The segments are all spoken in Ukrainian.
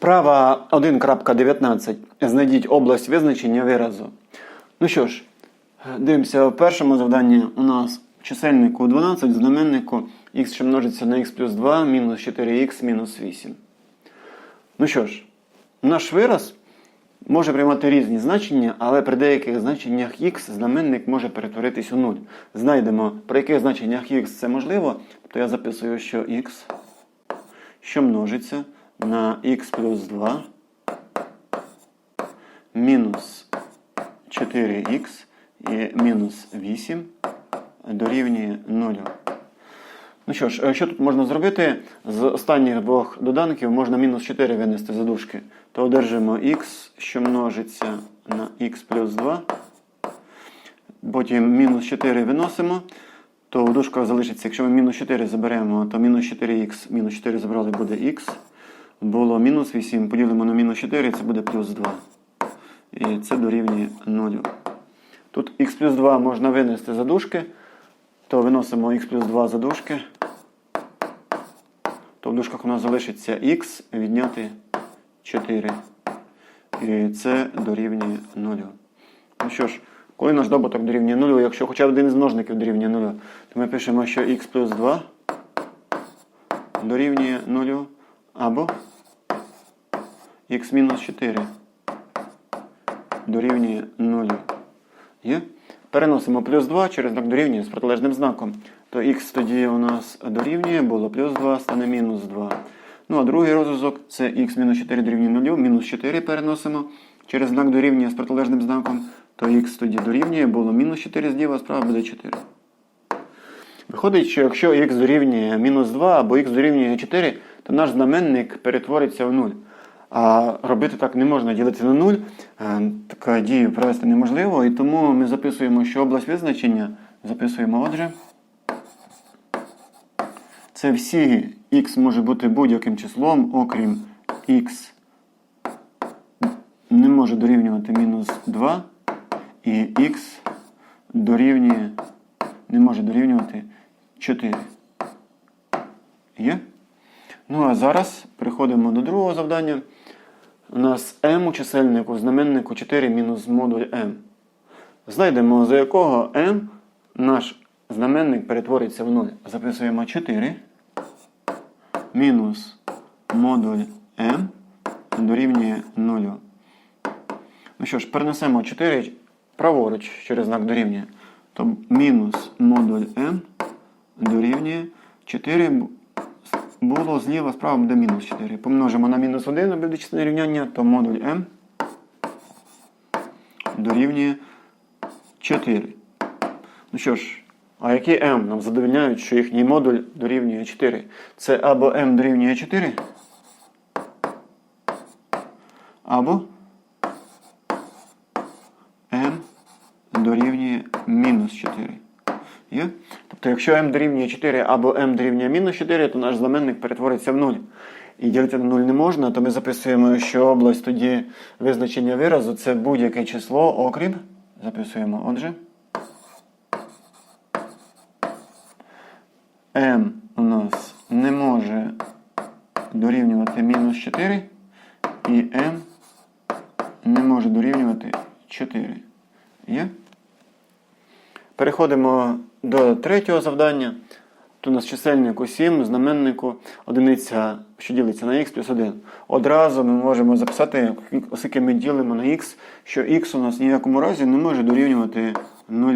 Вправа 1.19. Знайдіть область визначення виразу. Ну що ж, дивимося, в першому завданні у нас чисельнику 12, знаменнику х, що множиться на х плюс 2, мінус 4х мінус 8. Ну що ж, наш вираз може приймати різні значення, але при деяких значеннях х знаменник може перетворитись у 0. Знайдемо, при яких значеннях х це можливо, то я записую, що х, що множиться на х плюс 2 мінус 4х і мінус 8 дорівнює 0. Ну що ж, е, що тут можна зробити? З останніх двох доданків можна мінус 4 винести за дужки. То одержимо х, що множиться на х плюс 2. Потім мінус 4 виносимо. То в дужках залишиться, якщо ми мінус 4 заберемо, то мінус 4х, мінус 4 забрали, буде х. Було мінус 8, поділимо на мінус 4, це буде плюс 2. І це дорівнює 0. Тут х плюс 2 можна винести за дужки, то виносимо х плюс 2 за дужки. То в дужках у нас залишиться х відняти 4. І це дорівнює 0. Ну що ж, коли наш добуток дорівнює 0, якщо хоча б один із множників дорівнює 0, то ми пишемо, що х плюс 2 дорівнює 0 або мінус 4 дорівнює 0. Є? Переносимо плюс 2 через знак дорівнює з протилежним знаком. То х тоді у нас дорівнює, було плюс 2, стане мінус 2. Ну а другий розв'язок це х-4 дорівнює 0, мінус 4 переносимо через знак дорівнює з протилежним знаком. То х тоді дорівнює, було мінус 4 зліва, справа буде 4. Виходить, що якщо х дорівнює мінус 2 або х дорівнює 4, то наш знаменник перетвориться в 0. А робити так не можна ділити на 0. Е, Така дію провести неможливо, і тому ми записуємо, що область визначення записуємо отже. Це всі х може бути будь-яким числом, окрім х не може дорівнювати мінус 2, і х дорівнює, не може дорівнювати 4. Є? Ну а зараз переходимо до другого завдання. У нас m у чисельнику, знаменнику 4 мінус модуль m. Знайдемо, за якого m наш знаменник перетвориться в 0. Записуємо 4 мінус модуль m дорівнює 0. Ну що ж, перенесемо 4 праворуч через знак дорівнює. То мінус модуль m дорівнює 4 було зліва, справа буде мінус 4. Помножимо на мінус 1 обидві численне рівняння, то модуль m дорівнює 4. Ну що ж, а які m нам задовільняють, що їхній модуль дорівнює 4? Це або m дорівнює 4, або m дорівнює мінус 4. Є? Тобто, якщо m дорівнює 4 або m дорівнює мінус 4, то наш знаменник перетвориться в 0. І ділити на 0 не можна, то ми записуємо, що область тоді визначення виразу це будь-яке число, окрім. Записуємо, отже. m у нас не може дорівнювати мінус 4, і m не може дорівнювати 4. Є? Переходимо до третього завдання. Тут у нас чисельнику 7, знаменнику одиниця, що ділиться на х плюс 1. Одразу ми можемо записати, оскільки ми ділимо на х, що х у нас ні в якому разі не може дорівнювати 0.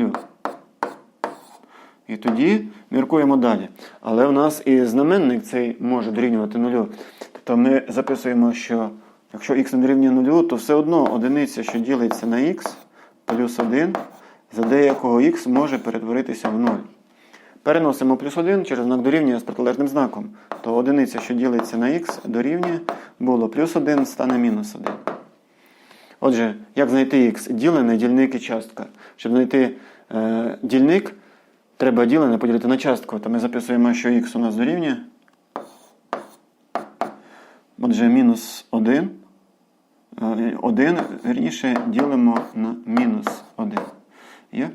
І тоді міркуємо далі. Але у нас і знаменник цей може дорівнювати 0. Тобто ми записуємо, що якщо х не дорівнює 0, то все одно одиниця, що ділиться на х плюс 1, за деякого х може перетворитися в 0. Переносимо плюс 1 через знак дорівнює з протилежним знаком. То одиниця, що ділиться на х, дорівнює, було плюс 1, стане мінус 1. Отже, як знайти х? Ділене, дільник і частка. Щоб знайти е, дільник, треба ділене поділити на частку. То ми записуємо, що х у нас дорівнює. Отже, мінус 1. 1, вірніше, ділимо на мінус 1. Є?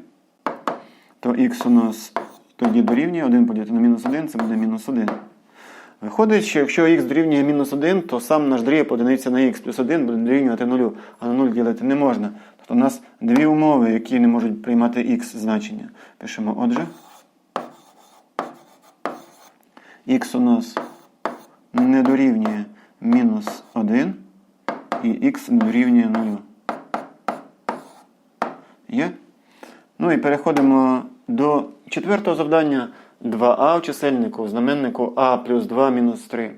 То х у нас тоді дорівнює 1 поділити на мінус 1, це буде мінус 1. Виходить, що якщо х дорівнює мінус 1, то сам наш дріб одиниця на х плюс 1 буде дорівнювати 0, а на 0 ділити не можна. Тобто у нас дві умови, які не можуть приймати х значення. Пишемо отже. х у нас не дорівнює мінус 1 і х не дорівнює 0. Є? Ну і переходимо до четвертого завдання. 2а в чисельнику, в знаменнику а плюс 2 мінус 3.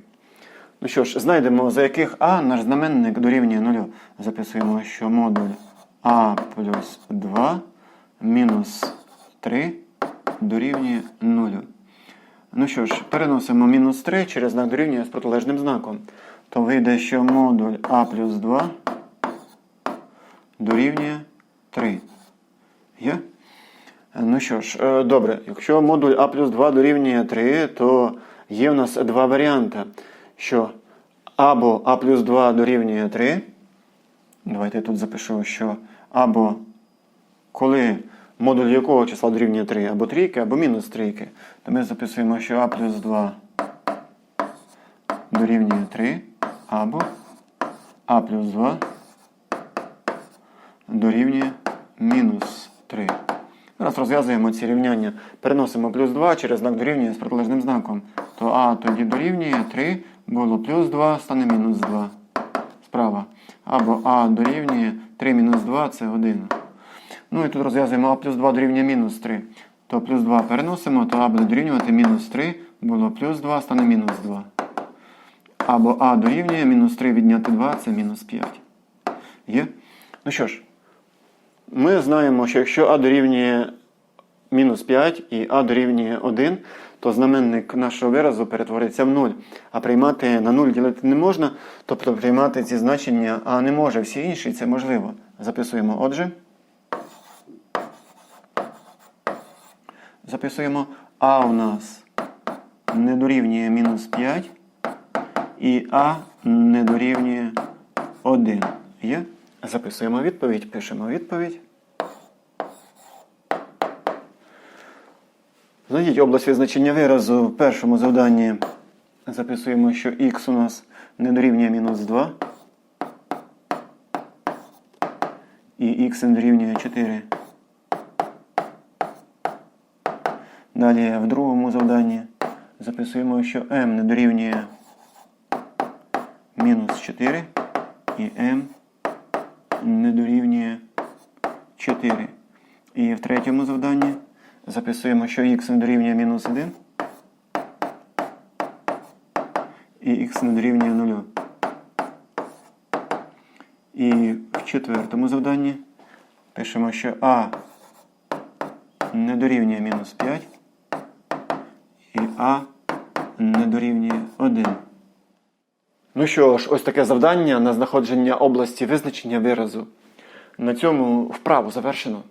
Ну що ж, знайдемо, за яких а наш знаменник дорівнює 0. Записуємо, що модуль а плюс 2 мінус 3 дорівнює 0. Ну що ж, переносимо мінус 3 через знак дорівнює з протилежним знаком. То вийде, що модуль а плюс 2 дорівнює 3. Є? Ну що ж, е, добре, якщо модуль А плюс 2 дорівнює 3, то є в нас два варіанти, що або А плюс 2 дорівнює 3. Давайте я тут запишу, що або коли модуль якого числа дорівнює 3, або трійки, або мінус трійки, то ми записуємо, що А плюс 2 дорівнює 3, або А плюс 2 дорівнює мінус 3. Зараз розв'язуємо ці рівняння. Переносимо плюс 2 через знак дорівнює з протилежним знаком. То А тоді дорівнює 3, було плюс 2, стане мінус 2. Справа. Або А дорівнює 3 мінус 2 це 1. Ну і тут розв'язуємо А плюс 2 дорівнює мінус 3. То плюс 2 переносимо, то А буде дорівнювати мінус 3, було плюс 2, стане мінус 2. Або А дорівнює мінус 3 відняти 2 це мінус 5. Є? Ну що ж, ми знаємо, що якщо А дорівнює мінус 5 і А дорівнює 1, то знаменник нашого виразу перетвориться в 0. А приймати на 0 ділити не можна, тобто приймати ці значення А не може. Всі інші це можливо. Записуємо отже. Записуємо А у нас не дорівнює мінус 5 і А не дорівнює 1. Є? Записуємо відповідь, пишемо відповідь. Знайдіть область визначення виразу в першому завданні. Записуємо, що х у нас не дорівнює мінус 2. І х не дорівнює 4. Далі в другому завданні записуємо, що m не дорівнює мінус 4 і m не дорівнює 4. І в третьому завданні записуємо, що х не дорівнює мінус 1 і х не дорівнює 0. І в четвертому завданні пишемо, що а не дорівнює мінус 5 і а не дорівнює 1. Ну що ж, ось таке завдання на знаходження області визначення виразу. На цьому вправу завершено.